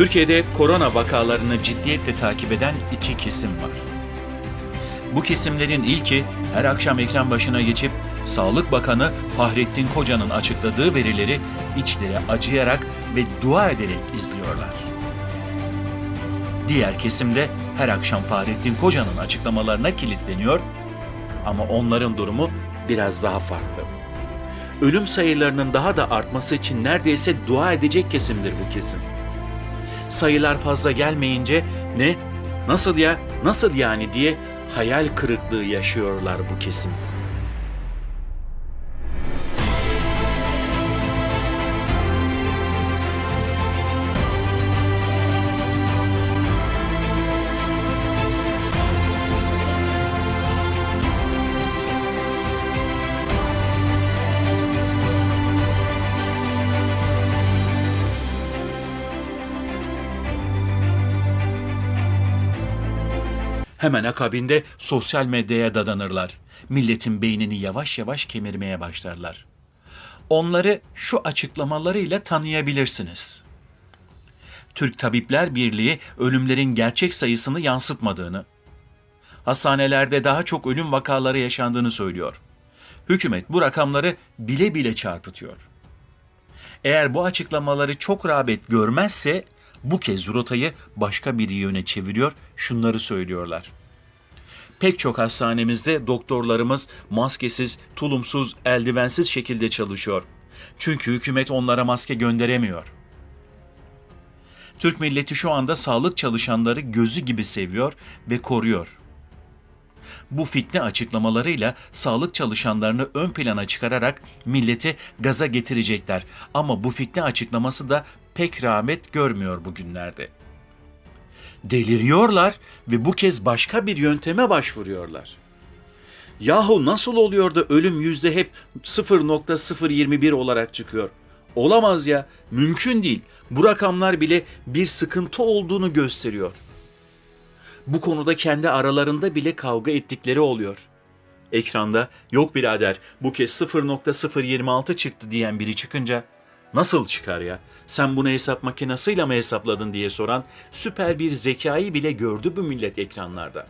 Türkiye'de korona vakalarını ciddiyetle takip eden iki kesim var. Bu kesimlerin ilki her akşam ekran başına geçip Sağlık Bakanı Fahrettin Koca'nın açıkladığı verileri içleri acıyarak ve dua ederek izliyorlar. Diğer kesimde her akşam Fahrettin Koca'nın açıklamalarına kilitleniyor ama onların durumu biraz daha farklı. Ölüm sayılarının daha da artması için neredeyse dua edecek kesimdir bu kesim. Sayılar fazla gelmeyince ne, nasıl ya, nasıl yani diye hayal kırıklığı yaşıyorlar bu kesim. Hemen akabinde sosyal medyaya dadanırlar. Milletin beynini yavaş yavaş kemirmeye başlarlar. Onları şu açıklamalarıyla tanıyabilirsiniz. Türk Tabipler Birliği ölümlerin gerçek sayısını yansıtmadığını, hastanelerde daha çok ölüm vakaları yaşandığını söylüyor. Hükümet bu rakamları bile bile çarpıtıyor. Eğer bu açıklamaları çok rağbet görmezse bu kez rotayı başka bir yöne çeviriyor, şunları söylüyorlar. Pek çok hastanemizde doktorlarımız maskesiz, tulumsuz, eldivensiz şekilde çalışıyor. Çünkü hükümet onlara maske gönderemiyor. Türk milleti şu anda sağlık çalışanları gözü gibi seviyor ve koruyor. Bu fitne açıklamalarıyla sağlık çalışanlarını ön plana çıkararak milleti gaza getirecekler. Ama bu fitne açıklaması da pek rağbet görmüyor bugünlerde. Deliriyorlar ve bu kez başka bir yönteme başvuruyorlar. Yahu nasıl oluyor da ölüm yüzde hep 0.021 olarak çıkıyor? Olamaz ya, mümkün değil. Bu rakamlar bile bir sıkıntı olduğunu gösteriyor. Bu konuda kendi aralarında bile kavga ettikleri oluyor. Ekranda yok birader bu kez 0.026 çıktı diyen biri çıkınca nasıl çıkar ya? Sen bunu hesap makinesiyle mi hesapladın diye soran süper bir zekayı bile gördü bu millet ekranlarda.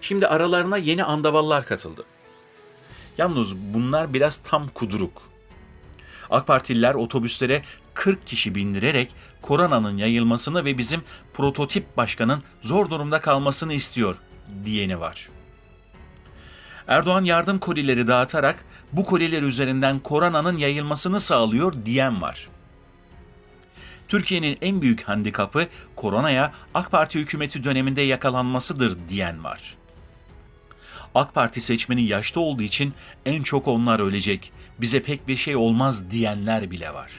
Şimdi aralarına yeni andavallar katıldı. Yalnız bunlar biraz tam kuduruk. AK Partililer otobüslere 40 kişi bindirerek koronanın yayılmasını ve bizim prototip başkanın zor durumda kalmasını istiyor diyeni var. Erdoğan yardım kolileri dağıtarak bu koliler üzerinden koronanın yayılmasını sağlıyor diyen var. Türkiye'nin en büyük handikapı koronaya AK Parti hükümeti döneminde yakalanmasıdır diyen var. AK Parti seçmeni yaşta olduğu için en çok onlar ölecek, bize pek bir şey olmaz diyenler bile var.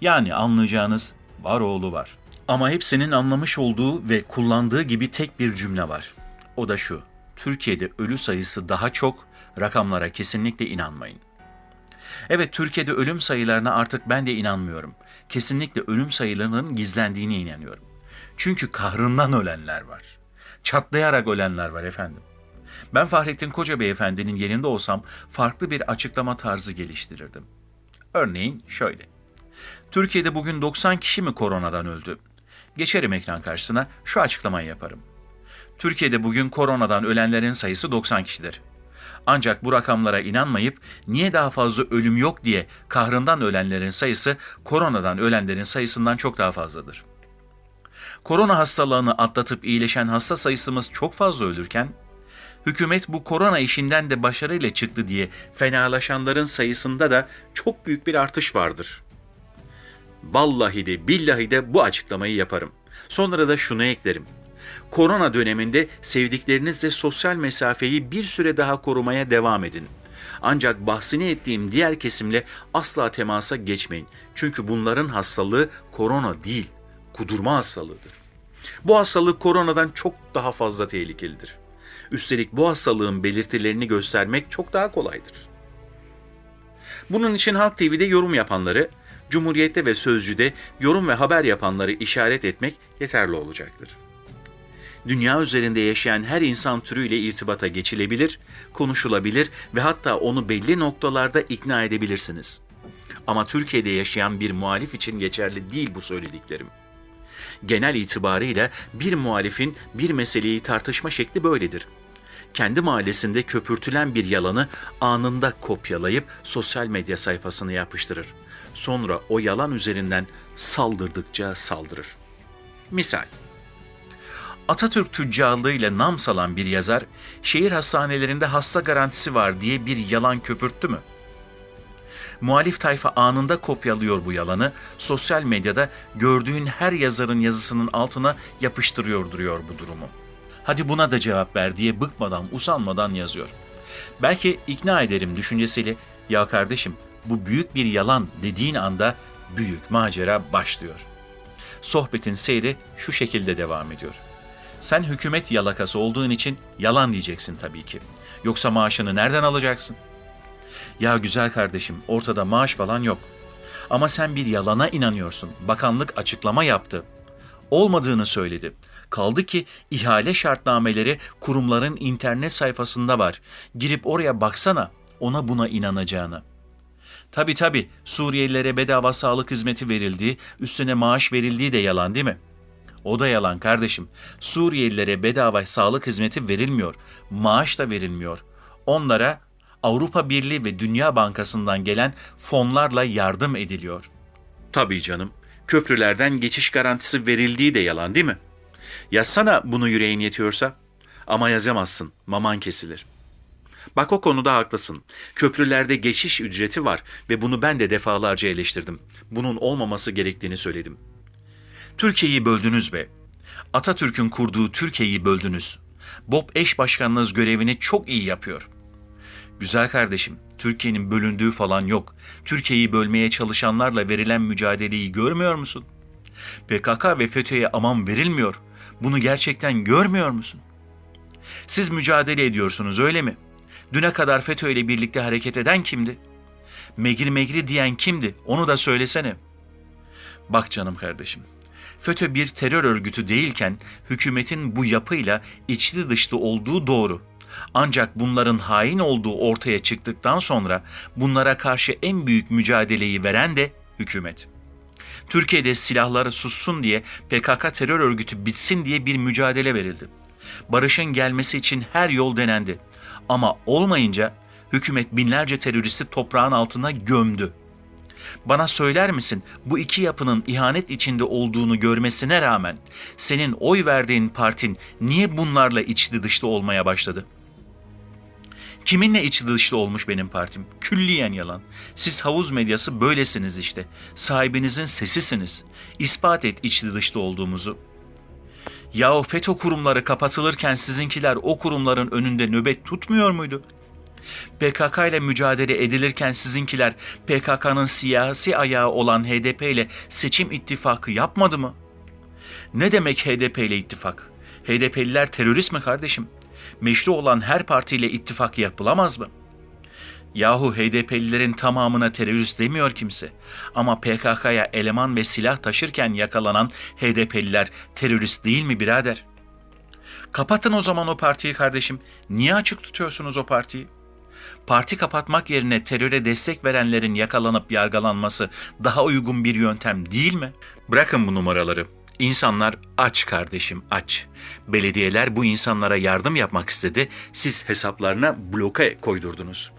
Yani anlayacağınız var oğlu var. Ama hepsinin anlamış olduğu ve kullandığı gibi tek bir cümle var. O da şu. Türkiye'de ölü sayısı daha çok, rakamlara kesinlikle inanmayın. Evet Türkiye'de ölüm sayılarına artık ben de inanmıyorum. Kesinlikle ölüm sayılarının gizlendiğine inanıyorum. Çünkü kahrından ölenler var. Çatlayarak ölenler var efendim. Ben Fahrettin Koca Beyefendinin yerinde olsam farklı bir açıklama tarzı geliştirirdim. Örneğin şöyle. Türkiye'de bugün 90 kişi mi koronadan öldü? Geçerim ekran karşısına şu açıklamayı yaparım. Türkiye'de bugün koronadan ölenlerin sayısı 90 kişidir. Ancak bu rakamlara inanmayıp niye daha fazla ölüm yok diye kahrından ölenlerin sayısı koronadan ölenlerin sayısından çok daha fazladır. Korona hastalığını atlatıp iyileşen hasta sayısımız çok fazla ölürken hükümet bu korona işinden de başarıyla çıktı diye fenalaşanların sayısında da çok büyük bir artış vardır. Vallahi de billahi de bu açıklamayı yaparım. Sonra da şunu eklerim. Korona döneminde sevdiklerinizle sosyal mesafeyi bir süre daha korumaya devam edin. Ancak bahsini ettiğim diğer kesimle asla temasa geçmeyin. Çünkü bunların hastalığı korona değil, kudurma hastalığıdır. Bu hastalık koronadan çok daha fazla tehlikelidir. Üstelik bu hastalığın belirtilerini göstermek çok daha kolaydır. Bunun için Halk TV'de yorum yapanları, Cumhuriyet'te ve Sözcü'de yorum ve haber yapanları işaret etmek yeterli olacaktır. Dünya üzerinde yaşayan her insan türüyle irtibata geçilebilir, konuşulabilir ve hatta onu belli noktalarda ikna edebilirsiniz. Ama Türkiye'de yaşayan bir muhalif için geçerli değil bu söylediklerim. Genel itibarıyla bir muhalifin bir meseleyi tartışma şekli böyledir. Kendi mahallesinde köpürtülen bir yalanı anında kopyalayıp sosyal medya sayfasına yapıştırır. Sonra o yalan üzerinden saldırdıkça saldırır. Misal, Atatürk tüccarlığıyla nam salan bir yazar, şehir hastanelerinde hasta garantisi var diye bir yalan köpürttü mü? Muhalif tayfa anında kopyalıyor bu yalanı, sosyal medyada gördüğün her yazarın yazısının altına yapıştırıyor duruyor bu durumu. Hadi buna da cevap ver diye bıkmadan, usanmadan yazıyor. Belki ikna ederim düşüncesiyle, ya kardeşim bu büyük bir yalan dediğin anda büyük macera başlıyor. Sohbetin seyri şu şekilde devam ediyor. Sen hükümet yalakası olduğun için yalan diyeceksin tabii ki. Yoksa maaşını nereden alacaksın? Ya güzel kardeşim, ortada maaş falan yok. Ama sen bir yalana inanıyorsun. Bakanlık açıklama yaptı. Olmadığını söyledi. Kaldı ki ihale şartnameleri kurumların internet sayfasında var. Girip oraya baksana ona buna inanacağını. Tabi tabi Suriyelilere bedava sağlık hizmeti verildiği, üstüne maaş verildiği de yalan değil mi? O da yalan kardeşim. Suriyelilere bedava sağlık hizmeti verilmiyor. Maaş da verilmiyor. Onlara Avrupa Birliği ve Dünya Bankası'ndan gelen fonlarla yardım ediliyor. Tabii canım. Köprülerden geçiş garantisi verildiği de yalan değil mi? Yazsana bunu yüreğin yetiyorsa. Ama yazamazsın. Maman kesilir. Bak o konuda haklısın. Köprülerde geçiş ücreti var ve bunu ben de defalarca eleştirdim. Bunun olmaması gerektiğini söyledim. Türkiye'yi böldünüz be. Atatürk'ün kurduğu Türkiye'yi böldünüz. Bob eş başkanınız görevini çok iyi yapıyor. Güzel kardeşim, Türkiye'nin bölündüğü falan yok. Türkiye'yi bölmeye çalışanlarla verilen mücadeleyi görmüyor musun? PKK ve FETÖ'ye aman verilmiyor. Bunu gerçekten görmüyor musun? Siz mücadele ediyorsunuz öyle mi? Düne kadar FETÖ ile birlikte hareket eden kimdi? Megri megri diyen kimdi? Onu da söylesene. Bak canım kardeşim. FETÖ bir terör örgütü değilken hükümetin bu yapıyla içli dışlı olduğu doğru. Ancak bunların hain olduğu ortaya çıktıktan sonra bunlara karşı en büyük mücadeleyi veren de hükümet. Türkiye'de silahları sussun diye PKK terör örgütü bitsin diye bir mücadele verildi. Barışın gelmesi için her yol denendi. Ama olmayınca hükümet binlerce teröristi toprağın altına gömdü. Bana söyler misin bu iki yapının ihanet içinde olduğunu görmesine rağmen senin oy verdiğin partin niye bunlarla içli dışlı olmaya başladı? Kiminle içli dışlı olmuş benim partim? Külliyen yalan. Siz havuz medyası böylesiniz işte. Sahibinizin sesisiniz. İspat et içli dışlı olduğumuzu. Yahu FETÖ kurumları kapatılırken sizinkiler o kurumların önünde nöbet tutmuyor muydu? PKK ile mücadele edilirken sizinkiler PKK'nın siyasi ayağı olan HDP ile seçim ittifakı yapmadı mı? Ne demek HDP ile ittifak? HDP'liler terörist mi kardeşim? Meşru olan her partiyle ittifak yapılamaz mı? Yahu HDP'lilerin tamamına terörist demiyor kimse. Ama PKK'ya eleman ve silah taşırken yakalanan HDP'liler terörist değil mi birader? Kapatın o zaman o partiyi kardeşim. Niye açık tutuyorsunuz o partiyi? Parti kapatmak yerine teröre destek verenlerin yakalanıp yargılanması daha uygun bir yöntem değil mi? Bırakın bu numaraları. İnsanlar aç kardeşim aç. Belediyeler bu insanlara yardım yapmak istedi. Siz hesaplarına bloke koydurdunuz.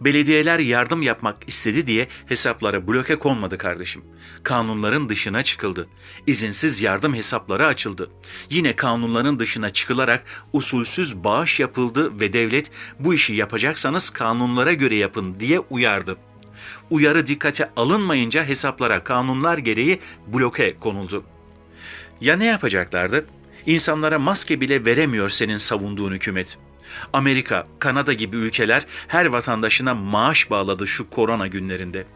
Belediyeler yardım yapmak istedi diye hesaplara bloke konmadı kardeşim. Kanunların dışına çıkıldı. İzinsiz yardım hesapları açıldı. Yine kanunların dışına çıkılarak usulsüz bağış yapıldı ve devlet bu işi yapacaksanız kanunlara göre yapın diye uyardı. Uyarı dikkate alınmayınca hesaplara kanunlar gereği bloke konuldu. Ya ne yapacaklardı? İnsanlara maske bile veremiyor senin savunduğun hükümet. Amerika, Kanada gibi ülkeler her vatandaşına maaş bağladı şu korona günlerinde.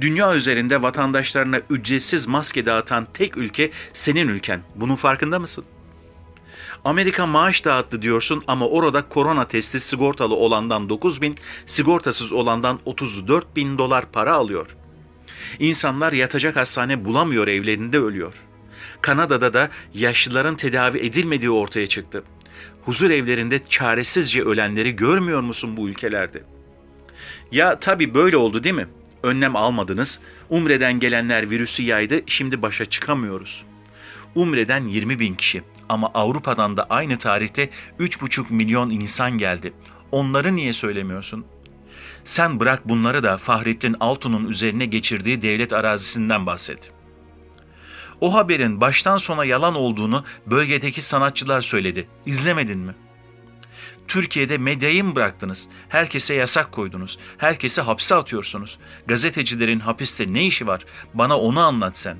Dünya üzerinde vatandaşlarına ücretsiz maske dağıtan tek ülke senin ülken. Bunun farkında mısın? Amerika maaş dağıttı diyorsun ama orada korona testi sigortalı olandan 9 bin, sigortasız olandan 34 bin dolar para alıyor. İnsanlar yatacak hastane bulamıyor evlerinde ölüyor. Kanada'da da yaşlıların tedavi edilmediği ortaya çıktı. Huzur evlerinde çaresizce ölenleri görmüyor musun bu ülkelerde? Ya tabii böyle oldu değil mi? Önlem almadınız. Umre'den gelenler virüsü yaydı. Şimdi başa çıkamıyoruz. Umre'den 20 bin kişi ama Avrupa'dan da aynı tarihte 3,5 milyon insan geldi. Onları niye söylemiyorsun? Sen bırak bunları da Fahrettin Altun'un üzerine geçirdiği devlet arazisinden bahset. O haberin baştan sona yalan olduğunu bölgedeki sanatçılar söyledi. İzlemedin mi? Türkiye'de medyayı mı bıraktınız? Herkese yasak koydunuz. Herkesi hapse atıyorsunuz. Gazetecilerin hapiste ne işi var? Bana onu anlat sen.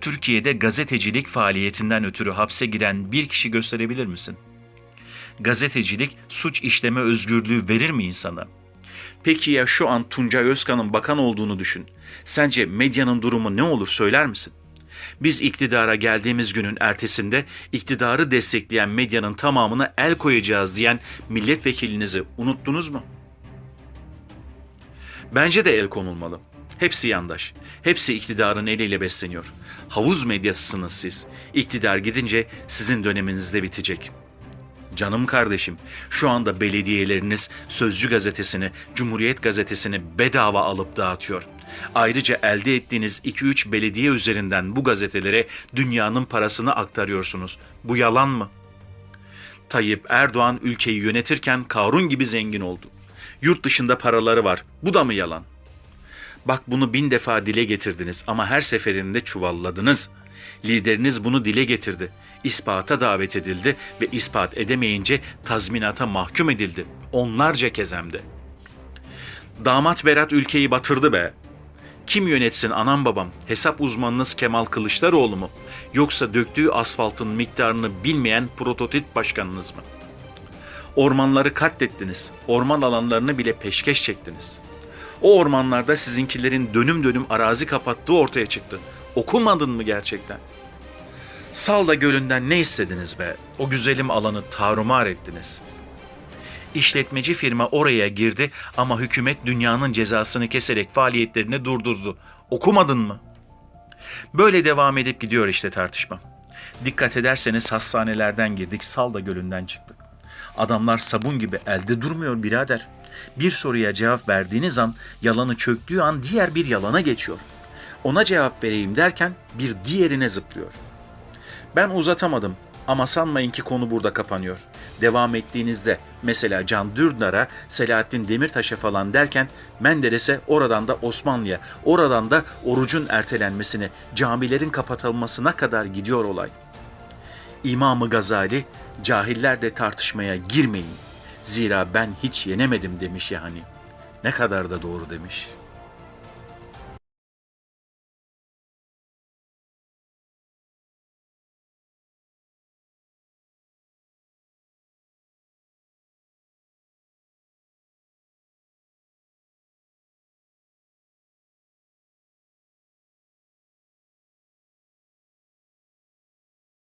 Türkiye'de gazetecilik faaliyetinden ötürü hapse giren bir kişi gösterebilir misin? Gazetecilik suç işleme özgürlüğü verir mi insana? Peki ya şu an Tuncay Özkan'ın bakan olduğunu düşün. Sence medyanın durumu ne olur söyler misin? Biz iktidara geldiğimiz günün ertesinde iktidarı destekleyen medyanın tamamına el koyacağız diyen milletvekilinizi unuttunuz mu? Bence de el konulmalı. Hepsi yandaş. Hepsi iktidarın eliyle besleniyor. Havuz medyasısınız siz. İktidar gidince sizin döneminiz de bitecek. Canım kardeşim, şu anda belediyeleriniz Sözcü gazetesini, Cumhuriyet gazetesini bedava alıp dağıtıyor. Ayrıca elde ettiğiniz 2-3 belediye üzerinden bu gazetelere dünyanın parasını aktarıyorsunuz. Bu yalan mı? Tayyip Erdoğan ülkeyi yönetirken Karun gibi zengin oldu. Yurt dışında paraları var. Bu da mı yalan? Bak bunu bin defa dile getirdiniz ama her seferinde çuvalladınız. Lideriniz bunu dile getirdi. İspata davet edildi ve ispat edemeyince tazminata mahkum edildi. Onlarca kez hem de. Damat Berat ülkeyi batırdı be. Kim yönetsin anam babam? Hesap uzmanınız Kemal Kılıçdaroğlu mu? Yoksa döktüğü asfaltın miktarını bilmeyen prototip başkanınız mı? Ormanları katlettiniz. Orman alanlarını bile peşkeş çektiniz. O ormanlarda sizinkilerin dönüm dönüm arazi kapattığı ortaya çıktı. Okumadın mı gerçekten? Salda Gölü'nden ne istediniz be? O güzelim alanı tarumar ettiniz. İşletmeci firma oraya girdi ama hükümet dünyanın cezasını keserek faaliyetlerini durdurdu. Okumadın mı? Böyle devam edip gidiyor işte tartışma. Dikkat ederseniz hastanelerden girdik, Salda Gölü'nden çıktık. Adamlar sabun gibi elde durmuyor birader. Bir soruya cevap verdiğiniz an, yalanı çöktüğü an diğer bir yalana geçiyor. Ona cevap vereyim derken bir diğerine zıplıyor. Ben uzatamadım ama sanmayın ki konu burada kapanıyor. Devam ettiğinizde mesela Can Dündar'a, Selahattin Demirtaş'a falan derken Menderes'e oradan da Osmanlı'ya, oradan da orucun ertelenmesine, camilerin kapatılmasına kadar gidiyor olay. İmamı Gazali, cahillerle tartışmaya girmeyin. Zira ben hiç yenemedim demiş yani. Ne kadar da doğru demiş.''